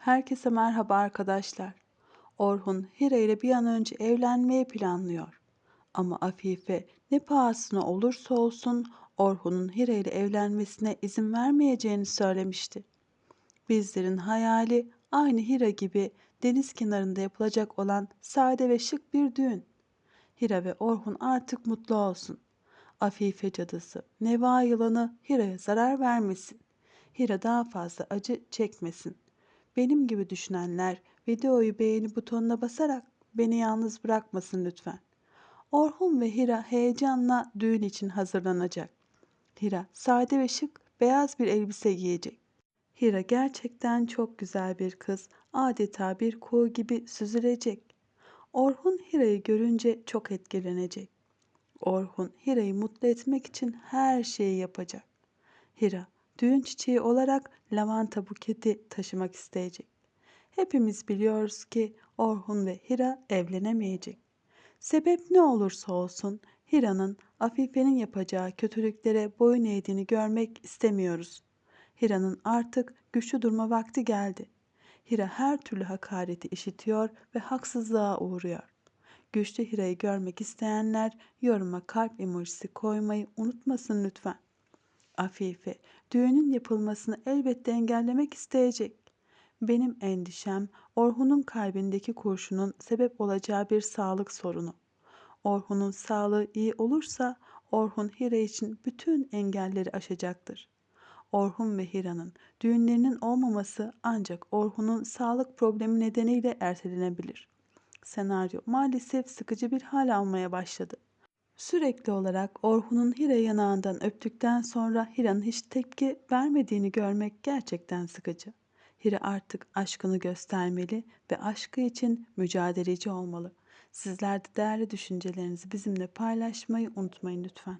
Herkese merhaba arkadaşlar. Orhun Hira ile bir an önce evlenmeyi planlıyor. Ama Afife ne pahasına olursa olsun Orhun'un Hira ile evlenmesine izin vermeyeceğini söylemişti. Bizlerin hayali aynı Hira gibi deniz kenarında yapılacak olan sade ve şık bir düğün. Hira ve Orhun artık mutlu olsun. Afife cadısı, Neva yılanı Hira'ya zarar vermesin. Hira daha fazla acı çekmesin. Benim gibi düşünenler videoyu beğeni butonuna basarak beni yalnız bırakmasın lütfen. Orhun ve Hira heyecanla düğün için hazırlanacak. Hira sade ve şık beyaz bir elbise giyecek. Hira gerçekten çok güzel bir kız. Adeta bir kuğu gibi süzülecek. Orhun Hira'yı görünce çok etkilenecek. Orhun Hira'yı mutlu etmek için her şeyi yapacak. Hira düğün çiçeği olarak lavanta buketi taşımak isteyecek. Hepimiz biliyoruz ki Orhun ve Hira evlenemeyecek. Sebep ne olursa olsun Hira'nın Afife'nin yapacağı kötülüklere boyun eğdiğini görmek istemiyoruz. Hira'nın artık güçlü durma vakti geldi. Hira her türlü hakareti işitiyor ve haksızlığa uğruyor. Güçlü Hira'yı görmek isteyenler yoruma kalp emojisi koymayı unutmasın lütfen. Afife, düğünün yapılmasını elbette engellemek isteyecek. Benim endişem Orhun'un kalbindeki kurşunun sebep olacağı bir sağlık sorunu. Orhun'un sağlığı iyi olursa Orhun Hira için bütün engelleri aşacaktır. Orhun ve Hira'nın düğünlerinin olmaması ancak Orhun'un sağlık problemi nedeniyle ertelenebilir. Senaryo maalesef sıkıcı bir hal almaya başladı. Sürekli olarak Orhun'un Hira yanağından öptükten sonra Hira'nın hiç tepki vermediğini görmek gerçekten sıkıcı. Hira artık aşkını göstermeli ve aşkı için mücadeleci olmalı. Sizler de değerli düşüncelerinizi bizimle paylaşmayı unutmayın lütfen.